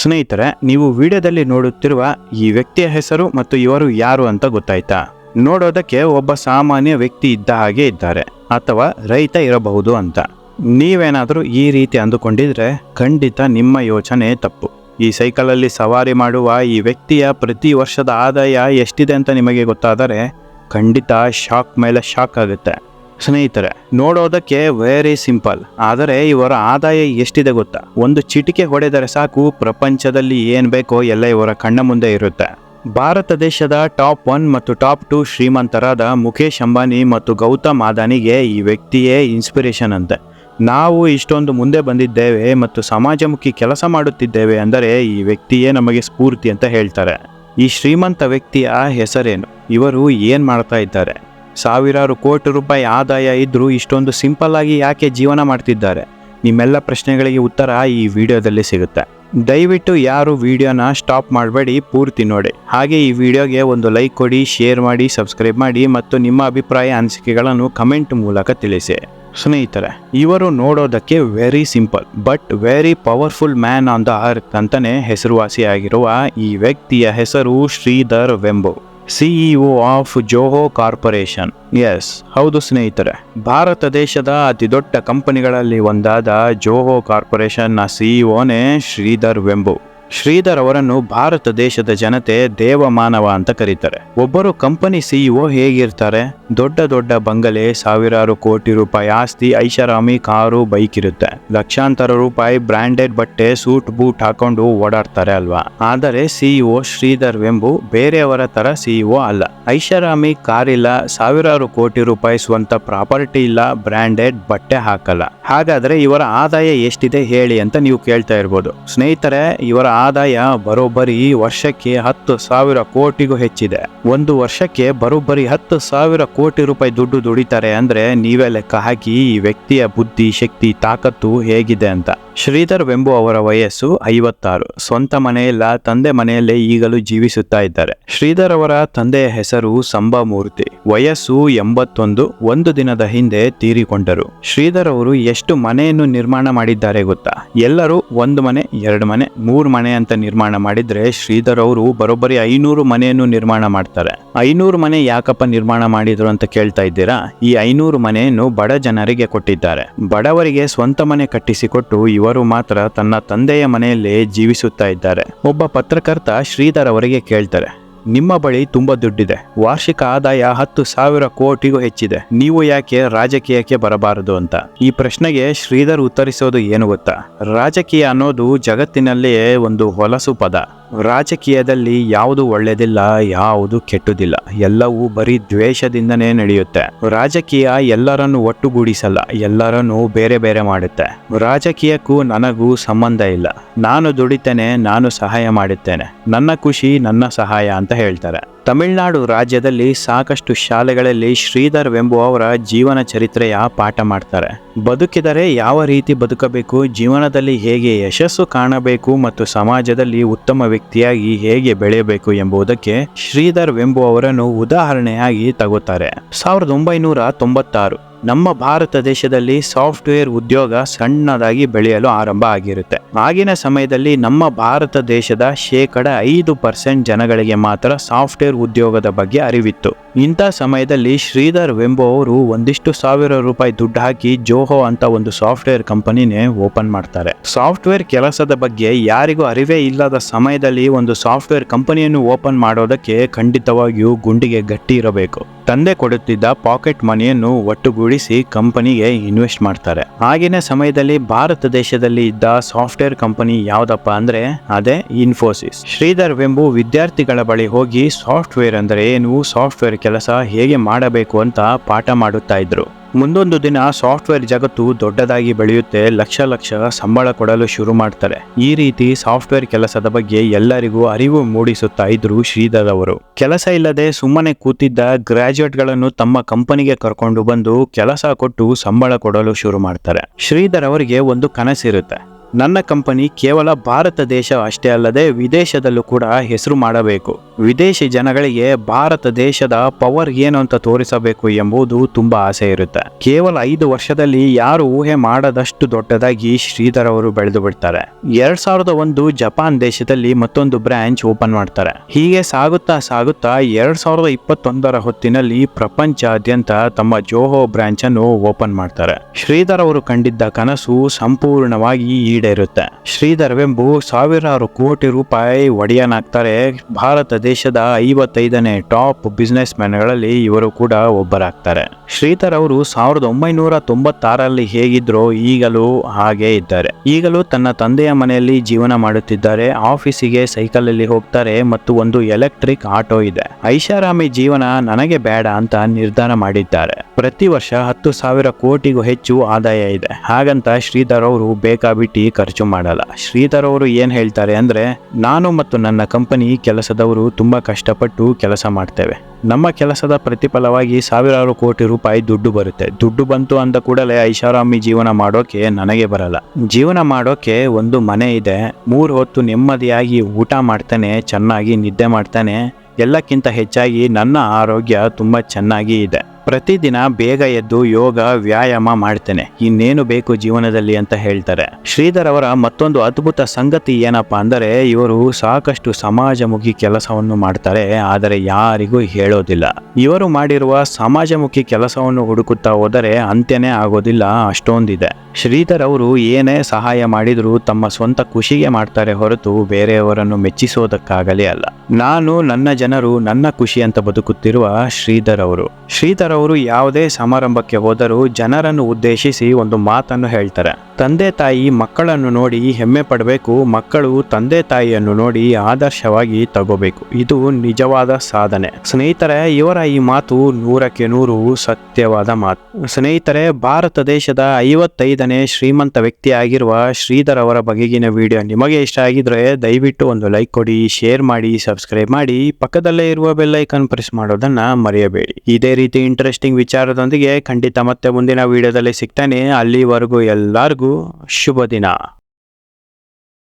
ಸ್ನೇಹಿತರೆ, ನೀವು ವಿಡಿಯೋದಲ್ಲಿ ನೋಡುತ್ತಿರುವ ಈ ವ್ಯಕ್ತಿಯ ಹೆಸರು ಮತ್ತು ಇವರು ಯಾರು ಅಂತ ಗೊತ್ತಾಯ್ತಾ? ನೋಡೋದಕ್ಕೆ ಒಬ್ಬ ಸಾಮಾನ್ಯ ವ್ಯಕ್ತಿ ಇದ್ದ ಹಾಗೆ ಇದ್ದಾರೆ, ಅಥವಾ ರೈತ ಇರಬಹುದು ಅಂತ. ನೀವೇನಾದರೂ ಈ ರೀತಿ ಅಂದುಕೊಂಡಿದ್ರೆ ಖಂಡಿತ ನಿಮ್ಮ ಯೋಚನೆ ತಪ್ಪು. ಈ ಸೈಕಲಲ್ಲಿ ಸವಾರಿ ಮಾಡುವ ಈ ವ್ಯಕ್ತಿಯ ಪ್ರತಿ ವರ್ಷದ ಆದಾಯ ಎಷ್ಟಿದೆ ಅಂತ ನಿಮಗೆ ಗೊತ್ತಾದರೆ ಖಂಡಿತ ಶಾಕ್ ಮೇಲೆ ಶಾಕ್ ಆಗುತ್ತೆ. ಸ್ನೇಹಿತರೆ, ನೋಡೋದಕ್ಕೆ ವೆರಿ ಸಿಂಪಲ್ ಆದರೆ ಇವರ ಆದಾಯ ಎಷ್ಟಿದೆ ಗೊತ್ತಾ? ಒಂದು ಚಿಟಿಕೆ ಹೊಡೆದರೆ ಸಾಕು, ಪ್ರಪಂಚದಲ್ಲಿ ಏನ್ ಬೇಕೋ ಎಲ್ಲ ಇವರ ಕಣ್ಣ ಮುಂದೆ ಇರುತ್ತೆ. ಭಾರತ ದೇಶದ ಟಾಪ್ ಒನ್ ಮತ್ತು ಟಾಪ್ ಟೂ ಶ್ರೀಮಂತರಾದ ಮುಖೇಶ್ ಅಂಬಾನಿ ಮತ್ತು ಗೌತಮ್ ಅದಾನಿಗೆ ಈ ವ್ಯಕ್ತಿಯೇ ಇನ್ಸ್ಪಿರೇಷನ್ ಅಂತೆ. ನಾವು ಇಷ್ಟೊಂದು ಮುಂದೆ ಬಂದಿದ್ದೇವೆ ಮತ್ತು ಸಮಾಜಮುಖಿ ಕೆಲಸ ಮಾಡುತ್ತಿದ್ದೇವೆ ಅಂದರೆ ಈ ವ್ಯಕ್ತಿಯೇ ನಮಗೆ ಸ್ಫೂರ್ತಿ ಅಂತ ಹೇಳ್ತಾರೆ. ಈ ಶ್ರೀಮಂತ ವ್ಯಕ್ತಿಯ ಹೆಸರೇನು? ಇವರು ಏನ್ ಮಾಡ್ತಾ ಇದ್ದಾರೆ? ಸಾವಿರಾರು ಕೋಟಿ ರೂಪಾಯಿ ಆದಾಯ ಇದ್ದರೂ ಇಷ್ಟೊಂದು ಸಿಂಪಲ್ ಆಗಿ ಯಾಕೆ ಜೀವನ ಮಾಡ್ತಿದ್ದಾರೆ? ನಿಮ್ಮೆಲ್ಲ ಪ್ರಶ್ನೆಗಳಿಗೆ ಉತ್ತರ ಈ ವಿಡಿಯೋದಲ್ಲಿ ಸಿಗುತ್ತೆ. ದಯವಿಟ್ಟು ಯಾರು ವಿಡಿಯೋನ ಸ್ಟಾಪ್ ಮಾಡಬೇಡಿ, ಪೂರ್ತಿ ನೋಡಿ. ಹಾಗೆ ಈ ವಿಡಿಯೋಗೆ ಒಂದು ಲೈಕ್ ಕೊಡಿ ಶೇರ್ ಮಾಡಿ ಸಬ್ಸ್ಕ್ರೈಬ್ ಮಾಡಿ ಮತ್ತು ನಿಮ್ಮ ಅಭಿಪ್ರಾಯ, ಅನಿಸಿಕೆಗಳನ್ನು ಕಮೆಂಟ್ ಮೂಲಕ ತಿಳಿಸಿ. ಸ್ನೇಹಿತರೆ, ಇವರು ನೋಡೋದಕ್ಕೆ very simple but very powerful man on the earth ಅಂತಲೇ ಹೆಸರುವಾಸಿಯಾಗಿರುವ ಈ ವ್ಯಕ್ತಿಯ ಹೆಸರು Sridhar Vembu. CEO of Zoho corporation yes ಹೌದು ಸ್ನೇಹಿತರೆ. ಭಾರತ ದೇಶದ ಅತಿ ದೊಡ್ಡ ಕಂಪನಿಗಳಲ್ಲಿ ಒಂದಾದ ಜೋಹೋ ಕಾರ್ಪೊರೇಷನ್ನ ಸಿಇಒನೇ ಶ್ರೀಧರ್ ವೆಂಬು. ಶ್ರೀಧರ್ ಅವರನ್ನು ಭಾರತ ದೇಶದ ಜನತೆ ದೇವಮಾನವ ಅಂತ ಕರೀತಾರೆ. ಒಬ್ಬರು ಕಂಪನಿ ಸಿಇಒ ಹೇಗಿರ್ತಾರೆ? ದೊಡ್ಡ ದೊಡ್ಡ ಬಂಗಲೆ, ಸಾವಿರಾರು ಕೋಟಿ ರೂಪಾಯಿ ಆಸ್ತಿ, ಐಷಾರಾಮಿ ಕಾರು, ಬೈಕ್ ಇರುತ್ತೆ. ಲಕ್ಷಾಂತರ ರೂಪಾಯಿ ಬ್ರಾಂಡೆಡ್ ಬಟ್ಟೆ, ಸೂಟ್, ಬೂಟ್ ಹಾಕೊಂಡು ಓಡಾಡ್ತಾರೆ ಅಲ್ವಾ? ಆದರೆ ಸಿಇಒ ಶ್ರೀಧರ್ ವೆಂಬು ಬೇರೆಯವರ ತರ ಸಿಇಒ ಅಲ್ಲ. ಐಷಾರಾಮಿ ಕಾರ್ ಇಲ್ಲ, ಸಾವಿರಾರು ಕೋಟಿ ರೂಪಾಯಿ ಸ್ವಂತ ಪ್ರಾಪರ್ಟಿ ಇಲ್ಲ ಬ್ರಾಂಡೆಡ್ ಬಟ್ಟೆ ಹಾಕಲ್ಲ. ಹಾಗಾದ್ರೆ ಇವರ ಆದಾಯ ಎಷ್ಟಿದೆ ಹೇಳಿ ಅಂತ ನೀವು ಕೇಳ್ತಾ ಇರ್ಬೋದು. ಸ್ನೇಹಿತರೆ, ಇವರ ಆದಾಯ ಬರೋಬ್ಬರಿ ವರ್ಷಕ್ಕೆ ಹತ್ತು ಸಾವಿರ ಕೋಟಿಗೂ ಹೆಚ್ಚಿದೆ. ಒಂದು ವರ್ಷಕ್ಕೆ ಬರೋಬ್ಬರಿ ಹತ್ತು ಸಾವಿರ ಕೋಟಿ ರೂಪಾಯಿ ದುಡ್ಡು ದುಡಿತಾರೆ ಅಂದ್ರೆ ನೀವೇ ಲೆಕ್ಕ ಹಾಕಿ ಈ ವ್ಯಕ್ತಿಯ ಬುದ್ಧಿ, ಶಕ್ತಿ, ತಾಕತ್ತು ಹೇಗಿದೆ ಅಂತ. ಶ್ರೀಧರ್ ವೆಂಬು ಅವರ ವಯಸ್ಸು ಐವತ್ತಾರು. ಸ್ವಂತ ಮನೆಯಲ್ಲ, ತಂದೆ ಮನೆಯಲ್ಲೇ ಈಗಲೂ ಜೀವಿಸುತ್ತಾ ಇದ್ದಾರೆ. ಶ್ರೀಧರ್ ಅವರ ತಂದೆಯ ಹೆಸರು ಸಂಭಮೂರ್ತಿ ವಯಸ್ಸು ಎಂಬತ್ತೊಂದು ಒಂದು ದಿನದ ಹಿಂದೆ ತೀರಿಕೊಂಡರು. ಶ್ರೀಧರ್ ಅವರು ಎಷ್ಟು ಮನೆಯನ್ನು ನಿರ್ಮಾಣ ಮಾಡಿದ್ದಾರೆ ಗೊತ್ತಾ? ಎಲ್ಲರೂ ಒಂದು ಮನೆ, ಎರಡು ಮನೆ, ಮೂರು ಮನೆ ಅಂತ ನಿರ್ಮಾಣ ಮಾಡಿದ್ರೆ ಶ್ರೀಧರ್ ಅವರು ಬರೋಬ್ಬರಿ ಐನೂರು ಮನೆಯನ್ನು ನಿರ್ಮಾಣ ಮಾಡ್ತಾರೆ. ಐನೂರು ಮನೆ ಯಾಕಪ್ಪ ನಿರ್ಮಾಣ ಮಾಡಿದ್ರು ಅಂತ ಕೇಳ್ತಾ ಇದ್ದೀರಾ? ಈ ಐನೂರು ಮನೆಯನ್ನು ಬಡ ಜನರಿಗೆ ಕೊಟ್ಟಿದ್ದಾರೆ. ಬಡವರಿಗೆ ಸ್ವಂತ ಮನೆ ಕಟ್ಟಿಸಿಕೊಟ್ಟು ಇವರು ಮಾತ್ರ ತನ್ನ ತಂದೆಯ ಮನೆಯಲ್ಲೇ ಜೀವಿಸುತ್ತಾ ಇದ್ದಾರೆ. ಒಬ್ಬ ಪತ್ರಕರ್ತ ಶ್ರೀಧರ್ ಅವರಿಗೆ ಕೇಳ್ತಾರೆ ನಿಮ್ಮ ಬಳಿ ತುಂಬಾ ದುಡ್ಡಿದೆ. ವಾರ್ಷಿಕ ಆದಾಯ ಹತ್ತು ಸಾವಿರ ಕೋಟಿಗೂ ಹೆಚ್ಚಿದೆ. ನೀವು ಯಾಕೆ ರಾಜಕೀಯಕ್ಕೆ ಬರಬಾರದು ಅಂತ? ಈ ಪ್ರಶ್ನೆಗೆ ಶ್ರೀಧರ್ ಉತ್ತರಿಸೋದು ಏನು ಗೊತ್ತಾ? ರಾಜಕೀಯ ಅನ್ನೋದು ಜಗತ್ತಿನಲ್ಲಿಯೇ ಒಂದು ಹೊಲಸು ಪದ. ರಾಜಕೀಯದಲ್ಲಿ ಯಾವುದು ಒಳ್ಳೆಯದಿಲ್ಲ ಯಾವುದು ಕೆಟ್ಟುದಿಲ್ಲ. ಎಲ್ಲವೂ ಬರೀ ದ್ವೇಷದಿಂದನೇ ನಡೆಯುತ್ತೆ. ರಾಜಕೀಯ ಎಲ್ಲರನ್ನು ಒಟ್ಟುಗೂಡಿಸಲ್ಲ, ಎಲ್ಲರನ್ನು ಬೇರೆ ಬೇರೆ ಮಾಡುತ್ತೆ. ರಾಜಕೀಯಕ್ಕೂ ನನಗೂ ಸಂಬಂಧ ಇಲ್ಲ. ನಾನು ದುಡಿತೇನೆ, ನಾನು ಸಹಾಯ ಮಾಡುತ್ತೇನೆ. ನನ್ನ ಖುಷಿ ನನ್ನ ಸಹಾಯ ಅಂತ ಹೇಳ್ತಾರೆ. ತಮಿಳುನಾಡು ರಾಜ್ಯದಲ್ಲಿ ಸಾಕಷ್ಟು ಶಾಲೆಗಳಲ್ಲಿ ಶ್ರೀಧರ್ ಎಂಬುವವರ ಜೀವನ ಚರಿತ್ರೆಯ ಪಾಠ ಮಾಡ್ತಾರೆ. ಬದುಕಿದರೆ ಯಾವ ರೀತಿ ಬದುಕಬೇಕು, ಜೀವನದಲ್ಲಿ ಹೇಗೆ ಯಶಸ್ಸು ಕಾಣಬೇಕು ಮತ್ತು ಸಮಾಜದಲ್ಲಿ ಉತ್ತಮ ವ್ಯಕ್ತಿಯಾಗಿ ಹೇಗೆ ಬೆಳೆಯಬೇಕು ಎಂಬುದಕ್ಕೆ ಶ್ರೀಧರ್ ಎಂಬುವವರನ್ನು ಉದಾಹರಣೆಯಾಗಿ ತಗೋತಾರೆ. ಸಾವಿರದ ಒಂಬೈನೂರ ತೊಂಬತ್ತಾರು ನಮ್ಮ ಭಾರತ ದೇಶದಲ್ಲಿ ಸಾಫ್ಟ್ವೇರ್ ಉದ್ಯೋಗ ಸಣ್ಣದಾಗಿ ಬೆಳೆಯಲು ಆರಂಭ ಆಗಿರುತ್ತೆ. ಆಗಿನ ಸಮಯದಲ್ಲಿ ನಮ್ಮ ಭಾರತ ದೇಶದ ಶೇಕಡ ಐದು ಪರ್ಸೆಂಟ್ ಜನಗಳಿಗೆ ಮಾತ್ರ ಸಾಫ್ಟ್ವೇರ್ ಉದ್ಯೋಗದ ಬಗ್ಗೆ ಅರಿವಿತ್ತು. ಇಂಥ ಸಮಯದಲ್ಲಿ ಶ್ರೀಧರ್ ವೆಂಬೋ ಅವರು ಒಂದಿಷ್ಟು ಸಾವಿರ ರೂಪಾಯಿ ದುಡ್ಡು ಹಾಕಿ ಜೋಹೋ ಅಂತ ಒಂದು ಸಾಫ್ಟ್ವೇರ್ ಕಂಪನಿನೇ ಓಪನ್ ಮಾಡ್ತಾರೆ. ಸಾಫ್ಟ್ವೇರ್ ಕೆಲಸದ ಬಗ್ಗೆ ಯಾರಿಗೂ ಅರಿವೇ ಇಲ್ಲದ ಸಮಯದಲ್ಲಿ ಒಂದು ಸಾಫ್ಟ್ವೇರ್ ಕಂಪನಿಯನ್ನು ಓಪನ್ ಮಾಡೋದಕ್ಕೆ ಖಂಡಿತವಾಗಿಯೂ ಗುಂಡಿಗೆ ಗಟ್ಟಿ ಇರಬೇಕು. ತಂದೆ ಕೊಡುತ್ತಿದ್ದ ಪಾಕೆಟ್ ಮನಿಯನ್ನು ಒಟ್ಟುಗೂಡಿಸಿ ಕಂಪನಿಗೆ ಇನ್ವೆಸ್ಟ್ ಮಾಡ್ತಾರೆ. ಆಗಿನ ಸಮಯದಲ್ಲಿ ಭಾರತ ದೇಶದಲ್ಲಿ ಇದ್ದ ಸಾಫ್ಟ್ವೇರ್ ಕಂಪನಿ ಯಾವ್ದಪ್ಪ ಅಂದ್ರೆ ಅದೇ ಇನ್ಫೋಸಿಸ್. ಶ್ರೀಧರ್ ವೆಂಬು ವಿದ್ಯಾರ್ಥಿಗಳ ಬಳಿ ಹೋಗಿ ಸಾಫ್ಟ್ವೇರ್ ಅಂದ್ರೆ ಏನು, ಸಾಫ್ಟ್ವೇರ್ ಕೆಲಸ ಹೇಗೆ ಮಾಡಬೇಕು ಅಂತ ಪಾಠ ಮಾಡುತ್ತಾ ಇದ್ರು. ಮುಂದೊಂದು ದಿನ ಸಾಫ್ಟ್ವೇರ್ ಜಗತ್ತು ದೊಡ್ಡದಾಗಿ ಬೆಳೆಯುತ್ತೆ, ಲಕ್ಷ ಲಕ್ಷ ಸಂಬಳ ಕೊಡಲು ಶುರು ಮಾಡ್ತಾರೆ. ಈ ರೀತಿ ಸಾಫ್ಟ್ವೇರ್ ಕೆಲಸದ ಬಗ್ಗೆ ಎಲ್ಲರಿಗೂ ಅರಿವು ಮೂಡಿಸುತ್ತಾ ಇದ್ರು ಶ್ರೀಧರ್ ಅವರು. ಕೆಲಸ ಇಲ್ಲದೆ ಸುಮ್ಮನೆ ಕೂತಿದ್ದ ಗ್ರಾಜುಯೇಟ್ಗಳನ್ನು ತಮ್ಮ ಕಂಪನಿಗೆ ಕರ್ಕೊಂಡು ಬಂದು ಕೆಲಸ ಕೊಟ್ಟು ಸಂಬಳ ಕೊಡಲು ಶುರು ಮಾಡ್ತಾರೆ. ಶ್ರೀಧರ್ ಅವರಿಗೆ ಒಂದು ಕನಸಿರುತ್ತೆ. ನನ್ನ ಕಂಪನಿ ಕೇವಲ ಭಾರತ ದೇಶ ಅಷ್ಟೇ ಅಲ್ಲದೆ ವಿದೇಶದಲ್ಲೂ ಕೂಡ ಹೆಸರು ಮಾಡಬೇಕು. ವಿದೇಶಿ ಜನಗಳಿಗೆ ಭಾರತ ದೇಶದ ಪವರ್ ಏನು ಅಂತ ತೋರಿಸಬೇಕು ಎಂಬುದು ತುಂಬಾ ಆಸೆ ಇರುತ್ತೆ. ಕೇವಲ ಐದು ವರ್ಷದಲ್ಲಿ ಯಾರು ಊಹೆ ಮಾಡದಷ್ಟು ದೊಡ್ಡದಾಗಿ ಶ್ರೀಧರ್ ಅವರು ಬೆಳೆದು ಬಿಡ್ತಾರೆ. ಎರಡ್ ಸಾವಿರದ ಒಂದು ಜಪಾನ್ ದೇಶದಲ್ಲಿ ಮತ್ತೊಂದು ಬ್ರಾಂಚ್ ಓಪನ್ ಮಾಡ್ತಾರೆ. ಹೀಗೆ ಸಾಗುತ್ತಾ ಸಾಗುತ್ತಾ ಎರಡ್ ಸಾವಿರದ ಇಪ್ಪತ್ತೊಂದರ ಹೊತ್ತಿನಲ್ಲಿ ಪ್ರಪಂಚಾದ್ಯಂತ ತಮ್ಮ ಜೋಹೋ ಬ್ರಾಂಚ್ ಅನ್ನು ಓಪನ್ ಮಾಡ್ತಾರೆ. ಶ್ರೀಧರ್ ಅವರು ಕಂಡಿದ್ದ ಕನಸು ಸಂಪೂರ್ಣವಾಗಿ ಈಡೇರುತ್ತೆ. ಶ್ರೀಧರ್ವೆಂಬು ಸಾವಿರಾರು ಕೋಟಿ ರೂಪಾಯಿ ಒಡೆಯನಾಗ್ತಾರೆ. ಭಾರತ ದೇಶದ ಐವತ್ತೈದನೇ ಟಾಪ್ ಬಿಸ್ನೆಸ್ ಮ್ಯಾನ್ಗಳಲ್ಲಿ ಇವರು ಕೂಡ ಒಬ್ಬರಾಗ್ತಾರೆ. ಶ್ರೀಧರ್ ಅವರು ಸಾವಿರದ ಒಂಬೈನೂರ ತೊಂಬತ್ತಾರಲ್ಲಿ ಹೇಗಿದ್ರೋ ಈಗಲೂ ಹಾಗೆ ಇದ್ದಾರೆ. ಈಗಲೂ ತನ್ನ ತಂದೆಯ ಮನೆಯಲ್ಲಿ ಜೀವನ ಮಾಡುತ್ತಿದ್ದಾರೆ. ಆಫೀಸಿಗೆ ಸೈಕಲ್ ಅಲ್ಲಿ ಹೋಗ್ತಾರೆ ಮತ್ತು ಒಂದು ಎಲೆಕ್ಟ್ರಿಕ್ ಆಟೋ ಇದೆ. ಐಷಾರಾಮಿ ಜೀವನ ನನಗೆ ಬೇಡ ಅಂತ ನಿರ್ಧಾರ ಮಾಡಿದ್ದಾರೆ. ಪ್ರತಿ ವರ್ಷ ಹತ್ತು ಸಾವಿರ ಕೋಟಿಗೂ ಹೆಚ್ಚು ಆದಾಯ ಇದೆ. ಹಾಗಂತ ಶ್ರೀಧರ್ ಅವರು ಬೇಕಾಬಿಟ್ಟಿ ಖರ್ಚು ಮಾಡಲ್ಲ. ಶ್ರೀಧರ್ ಅವರು ಏನ್ ಹೇಳ್ತಾರೆ ಅಂದ್ರೆ, ನಾನು ಮತ್ತು ನನ್ನ ಕಂಪನಿ ಕೆಲಸದವರು ತುಂಬಾ ಕಷ್ಟಪಟ್ಟು ಕೆಲಸ ಮಾಡ್ತೇವೆ. ನಮ್ಮ ಕೆಲಸದ ಪ್ರತಿಫಲವಾಗಿ ಸಾವಿರಾರು ಕೋಟಿ ರೂಪಾಯಿ ದುಡ್ಡು ಬರುತ್ತೆ. ದುಡ್ಡು ಬಂತು ಅಂದ ಕೂಡಲೇ ಐಷಾರಾಮಿ ಜೀವನ ಮಾಡೋಕೆ ನನಗೆ ಬರಲ್ಲ. ಜೀವನ ಮಾಡೋಕೆ ಒಂದು ಮನೆ ಇದೆ. ಮೂರು ಹೊತ್ತು ನೆಮ್ಮದಿಯಾಗಿ ಊಟ ಮಾಡ್ತಾನೆ, ಚೆನ್ನಾಗಿ ನಿದ್ದೆ ಮಾಡ್ತಾನೆ ಎಲ್ಲಕ್ಕಿಂತ ಹೆಚ್ಚಾಗಿ ನನ್ನ ಆರೋಗ್ಯ ತುಂಬಾ ಚೆನ್ನಾಗಿ ಇದೆ. ಪ್ರತಿದಿನ ಬೇಗ ಎದ್ದು ಯೋಗ, ವ್ಯಾಯಾಮ ಮಾಡ್ತೇನೆ. ಇನ್ನೇನು ಬೇಕು ಜೀವನದಲ್ಲಿ ಅಂತ ಹೇಳ್ತಾರೆ. ಶ್ರೀಧರ್ ಅವರ ಮತ್ತೊಂದು ಅದ್ಭುತ ಸಂಗತಿ ಏನಪ್ಪಾ ಅಂದರೆ, ಇವರು ಸಾಕಷ್ಟು ಸಮಾಜಮುಖಿ ಕೆಲಸವನ್ನು ಮಾಡ್ತಾರೆ, ಆದರೆ ಯಾರಿಗೂ ಹೇಳೋದಿಲ್ಲ. ಇವರು ಮಾಡಿರುವ ಸಮಾಜಮುಖಿ ಕೆಲಸವನ್ನು ಹುಡುಕುತ್ತಾ ಹೋದರೆ ಅಂತ್ಯನೇ ಆಗೋದಿಲ್ಲ, ಅಷ್ಟೊಂದಿದೆ. ಶ್ರೀಧರ್ ಅವರು ಏನೇ ಸಹಾಯ ಮಾಡಿದರೂ ತಮ್ಮ ಸ್ವಂತ ಖುಷಿಗೆ ಮಾಡ್ತಾರೆ ಹೊರತು ಬೇರೆಯವರನ್ನು ಮೆಚ್ಚಿಸೋದಕ್ಕಾಗಲೇ ಅಲ್ಲ. ನಾನು ನನ್ನ ಜನರು ನನ್ನ ಖುಷಿ ಅಂತ ಬದುಕುತ್ತಿರುವ ಶ್ರೀಧರ್ ಅವರು. ಶ್ರೀಧರ್ ಅವರು ಯಾವುದೇ ಸಮಾರಂಭಕ್ಕೆ ಹೋದರೂ ಜನರನ್ನು ಉದ್ದೇಶಿಸಿ ಒಂದು ಮಾತನ್ನು ಹೇಳ್ತಾರೆ. ತಂದೆ ತಾಯಿ ಮಕ್ಕಳನ್ನು ನೋಡಿ ಹೆಮ್ಮೆ ಪಡಬೇಕು, ಮಕ್ಕಳು ತಂದೆ ತಾಯಿಯನ್ನು ನೋಡಿ ಆದರ್ಶವಾಗಿ ತಗೋಬೇಕು. ಇದು ನಿಜವಾದ ಸಾಧನೆ. ಸ್ನೇಹಿತರೆ, ಇವರ ಈ ಮಾತು ನೂರಕ್ಕೆ ನೂರು ಸತ್ಯವಾದ ಮಾತು. ಸ್ನೇಹಿತರೆ, ಭಾರತ ದೇಶದ ಐವತ್ತೈದನೇ ಶ್ರೀಮಂತ ವ್ಯಕ್ತಿಯಾಗಿರುವ ಶ್ರೀಧರ್ ಅವರ ಬಗೆಗಿನ ವಿಡಿಯೋ ನಿಮಗೆ ಇಷ್ಟ ಆಗಿದ್ರೆ ದಯವಿಟ್ಟು ಒಂದು ಲೈಕ್ ಕೊಡಿ, ಶೇರ್ ಮಾಡಿ, ಸಬ್ಸ್ಕ್ರೈಬ್ ಮಾಡಿ. ಪಕ್ಕದಲ್ಲೇ ಇರುವ ಬೆಲ್ ಐಕಾನ್ ಪ್ರೆಸ್ ಮಾಡೋದನ್ನ ಮರೆಯಬೇಡಿ. ಇದೇ ರೀತಿ ಇಂಟ್ರೆಸ್ಟಿಂಗ್ ವಿಚಾರದೊಂದಿಗೆ ಖಂಡಿತ ಮತ್ತೆ ಮುಂದಿನ ವಿಡಿಯೋದಲ್ಲಿ ಸಿಗ್ತಾನೆ. ಅಲ್ಲಿವರೆಗೂ ಎಲ್ಲರಿಗೂ ಶುಭ ದಿನ